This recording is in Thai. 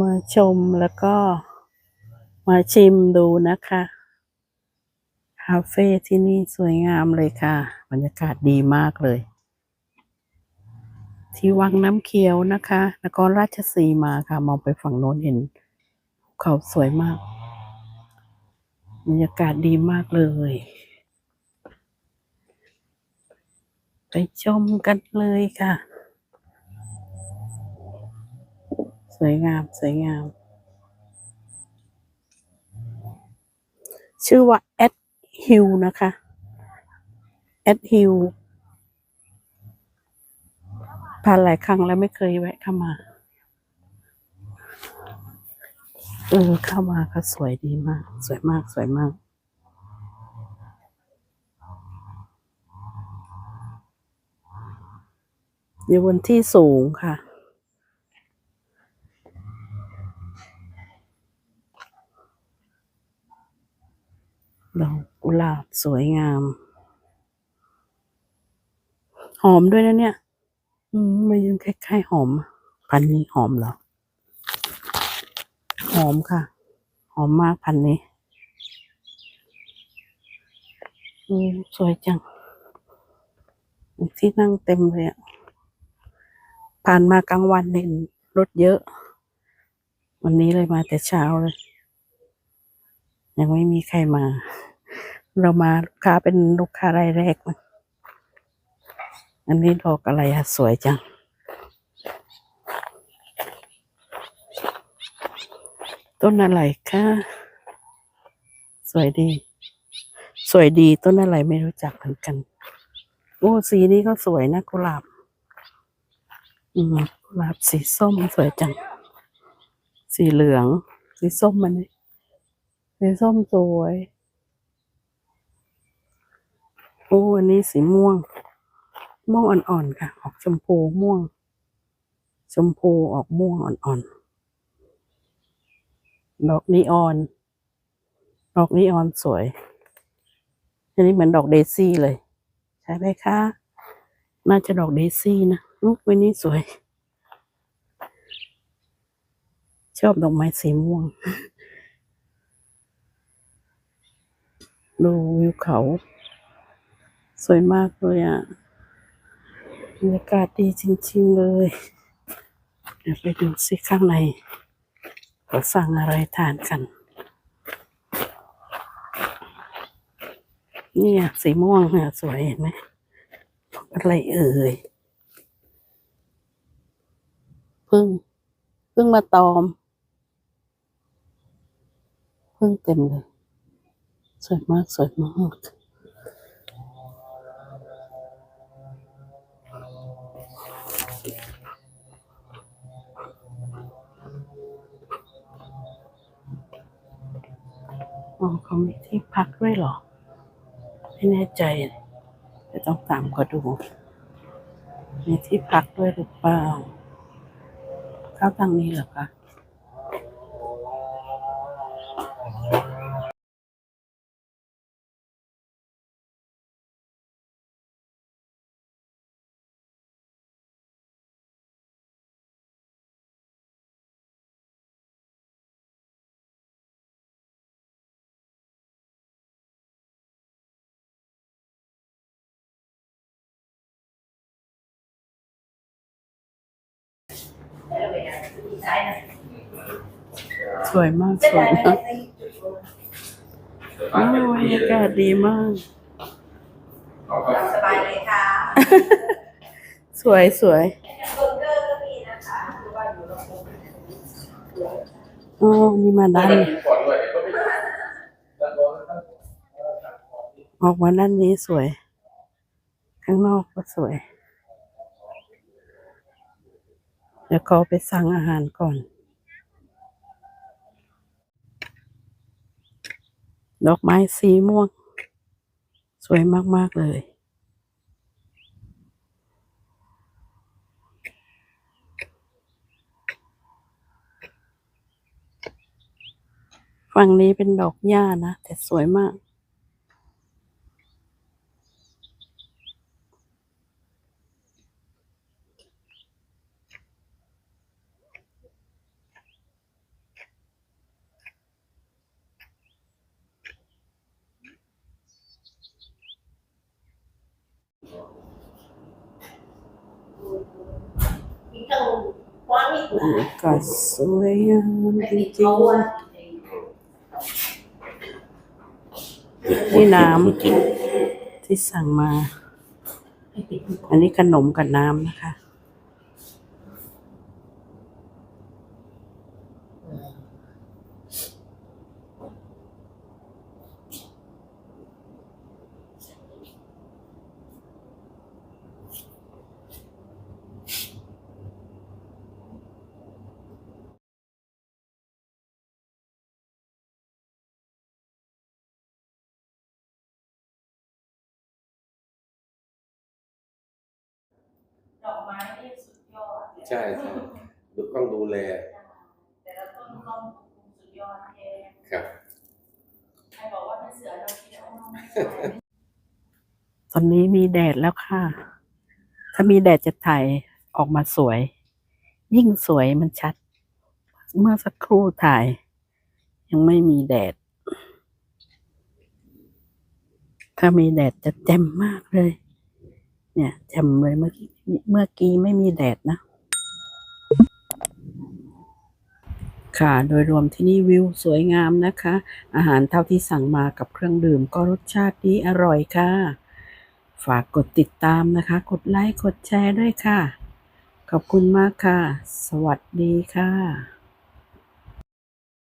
มาชมแล้วก็มาชิมดูนะคะ คาเฟ่ที่นี่สวยงามเลยค่ะ บรรยากาศดีมากเลย ที่วังน้ำเขียวนะคะนครราชสีมาค่ะ มองไปฝั่งโน้นเห็นภูเขาสวยมาก บรรยากาศดีมากเลย ไปชมกันเลยค่ะ ส วยงาม สวยงาม ชื่อว่าแอดฮิลนะคะแอดฮิลผ่านหลายครั้งแล้วไม่เคยแวะเข้ามา เออ เข้ามาก็สวยดีมาก สวยมาก สวยมากอยู่บนที่สูงค่ะ ดอกกุหลาบสวยงาม หอมด้วยนะเนี่ย อืมมันยังคล้ายๆหอม พันนี้หอมเหรอ หอมค่ะ หอมมากพันนี้ อืมสวยจัง ที่นั่งเต็มเลยอะผ่านมากลางวันเห็นรถเยอะ วันนี้เลยมาแต่เช้าเลย ยังไม่มีใครมา เรามาลูกค้าเป็นลูกค้ารายแรกนอันนี้ดอกอะไรอะสวยจัง ต้นอะไรคะสวยดี สวยดีต้นอะไรไม่รู้จักเหมือนกันโอ้สีนี้ก็สวยนะกุหลาบ อืมกุหลาบสีส้มสวยจัง สีเหลือง สีส้มมันนี่ สีส้มสวย โอ้อันนี้สีม่วง ม่วงอ่อนๆค่ะ ออกชมพูม่วง ชมพูออกม่วงอ่อนๆ ดอกนีออน ดอกนีออนสวย อันนี้เหมือนดอกเดซี่เลย ใช่ไหมคะ น่าจะดอกเดซี่นะอุ๊ยวันนี้สวย ชอบดอกไม้สีม่วง ดูวิวเขา สวยมากเลยอะบรรยากาศดีจริง ๆ เลยเดี๋ยวไปดูสิข้างในเขาสั่งอะไรทานกัน เนี่ย สีม่วงเนี่ยสวยเห็นไหมอะไรเอ่ยพึ่งพึ่งมาตอม พึ่งเต็มเลย สวยมาก สวยมากอ๋อเขามีที่พักด้วยหรอ ไม่แน่ใจจะต้องตามเขาดู มีที่พักด้วยหรือเปล่าเข้าทางนี้เหรอคะ สวยมากสวยมากอ้าวบรรยากาศดีมาก สบายเลยค่ะ สวยสวยเบอร์เกอร์ก็มีนะคะหรือว่าอยู่โรงแรมอ๋อนี่มาด้านออกมาด้านนี้สวย ข้างนอกก็สวย เดี๋ยวขอไปสั่งอาหารก่อน ดอกไม้สีม่วง สวยมาก ๆ เลย ฝั่งนี้เป็นดอกหญ้านะ แต่สวยมาก ทั้ง ว่ากาศสวยงามจริงๆนี่น้ำที่สั่งมา อันนี้ขนมกับน้ำนะคะ ดอกไม้นี่สุดยอดใช่ใช่ดูต้องดูแล แต่ละต้นต้องสุดยอดแกครับใครบอกว่าเป็นเสือเราคิดว่าไม่ตอนนี้มีแดดแล้วค่ะ ถ้ามีแดดจะถ่ายออกมาสวย ยิ่งสวยมันชัด เมื่อสักครู่ถ่าย ยังไม่มีแดด ถ้ามีแดดจะแจ่มมากเลย เนี่ยแจ่มเลยเมื่อกี้เมื่อกี้ไม่มีแดดนะ ค่ะโดยรวมที่นี่วิวสวยงามนะคะ อาหารเท่าที่สั่งมากับเครื่องดื่มก็รสชาติดีอร่อยค่ะ ฝากกดติดตามนะคะ กดไลค์กดแชร์ด้วยค่ะ ขอบคุณมากค่ะ สวัสดีค่ะ